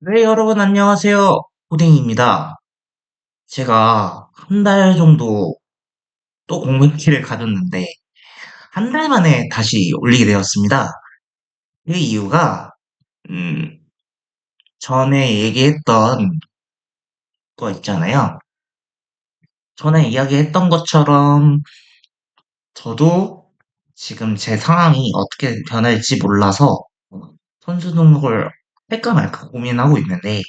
네, 여러분 안녕하세요. 호딩입니다. 제가 한 달 정도 또 공백기를 가졌는데 한 달 만에 다시 올리게 되었습니다. 그 이유가 음, 전에 얘기했던 거 있잖아요. 전에 이야기했던 것처럼 저도 지금 제 상황이 어떻게 변할지 몰라서 선수 등록을 할까 말까 고민하고 있는데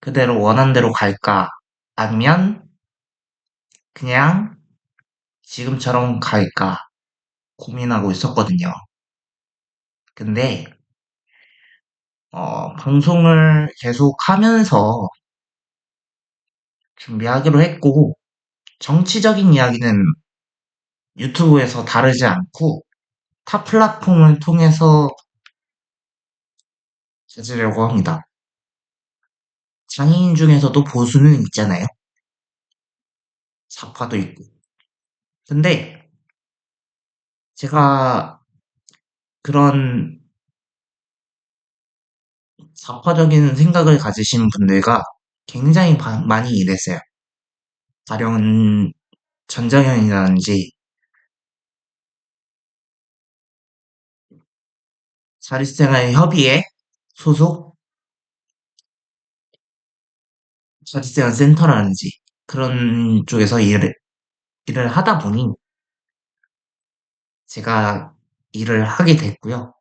그대로 원한 대로 갈까 아니면 그냥 지금처럼 갈까 고민하고 있었거든요. 근데 어, 방송을 계속 하면서 준비하기로 했고 정치적인 이야기는 유튜브에서 다르지 않고 타 플랫폼을 통해서 가지려고 합니다. 장애인 중에서도 보수는 있잖아요. 좌파도 있고. 근데 제가 그런 좌파적인 생각을 가지신 분들과 굉장히 바- 많이 일했어요. 가령 전정현이라든지 자립생활 협의회 소속 자립생활 센터라든지 그런 쪽에서 일을, 일을 하다 보니 제가 일을 하게 됐고요.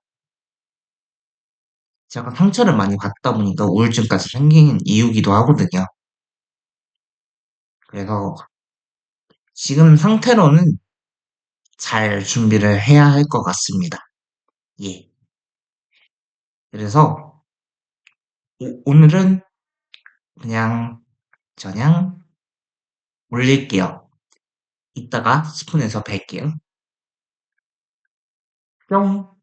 제가 상처를 많이 받다 보니까 우울증까지 생긴 이유기도 하거든요. 그래서 지금 상태로는 잘 준비를 해야 할 것 같습니다. 예. 그래서 오- 오늘은 그냥 저냥 올릴게요. 이따가 스푼에서 뵐게요. 뿅.